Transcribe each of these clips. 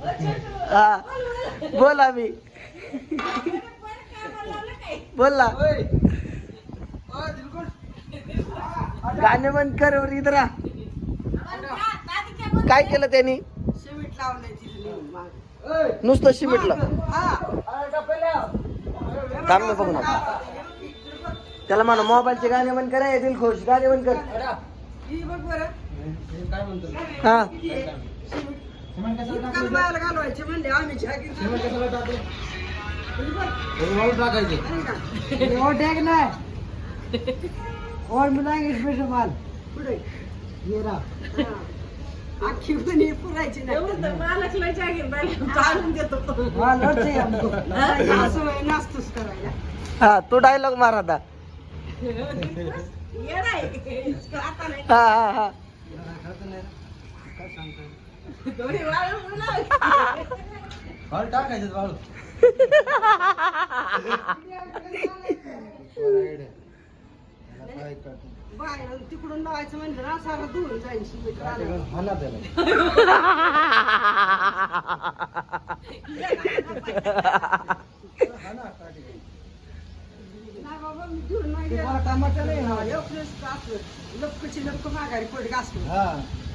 हा. बोल आम्ही बोल. गाणे बंद कर राहा. काय केलं त्यांनी. नुसतं शिमिटलं. थांब ना बघू ना त्याला म्हणा मोबाईलचे गाणे बंद करा दिल खुश गाणे बंद कर. ही बायाला घालवायचे म्हणले आम्ही और मिलाएंगे स्पेशल माल. पुढे. ये रहा. हा. अख्खी पण पुरायची नाही. देतो. हाँ लड़ से हमको हा, असं वय नाचतोस करायला. हा तो डायलॉग मार आता. नाही. हा हा हा. वाळू बोलाव. बाहेर तिकडून लावायचं म्हणजे ना सारं धुवून जाईल ना. एक दिवस असलं, लपकची लपक माघारी पड घासलं.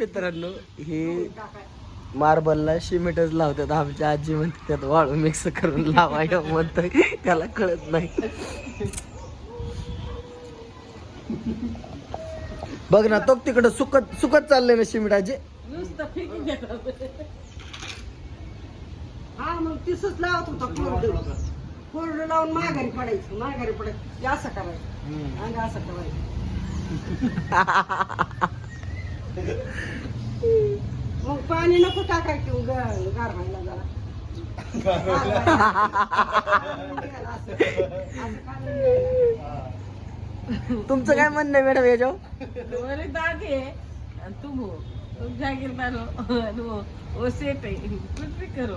मित्रांनो हे मार्बलला शिमेटच लावतात. आमच्या आजी म्हणते त्यात वाळू मिक्स करून लावायला म्हणतं त्याला कळत नाही. बघ ना तो तिकडं सुकत सुकत चाललंय ना फेकून देतात. हा मग तिसच लावत होता कोरडं. कोरडं लावून माघारी पडायचं माघारी पडायचं. असं करायचं. आणि असं करायचं मग पाणी नको टाकायचं ग- गार व्हायला जरा. तुमचं काय म्हणणं आहे मॅडम याच्यावर? तुम्हारे दादी है तुम हो तुम जागीरदार हो और वो वो सेठ है कुछ भी करो.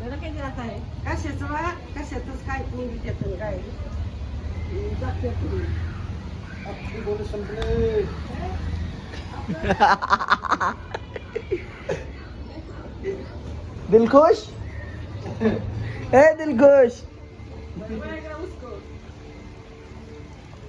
तेरा क्या जाता है कशाचं बा कशातच काय कोणी त्यातून काय? जाते पुढे. दिलखुश ए दिलखुश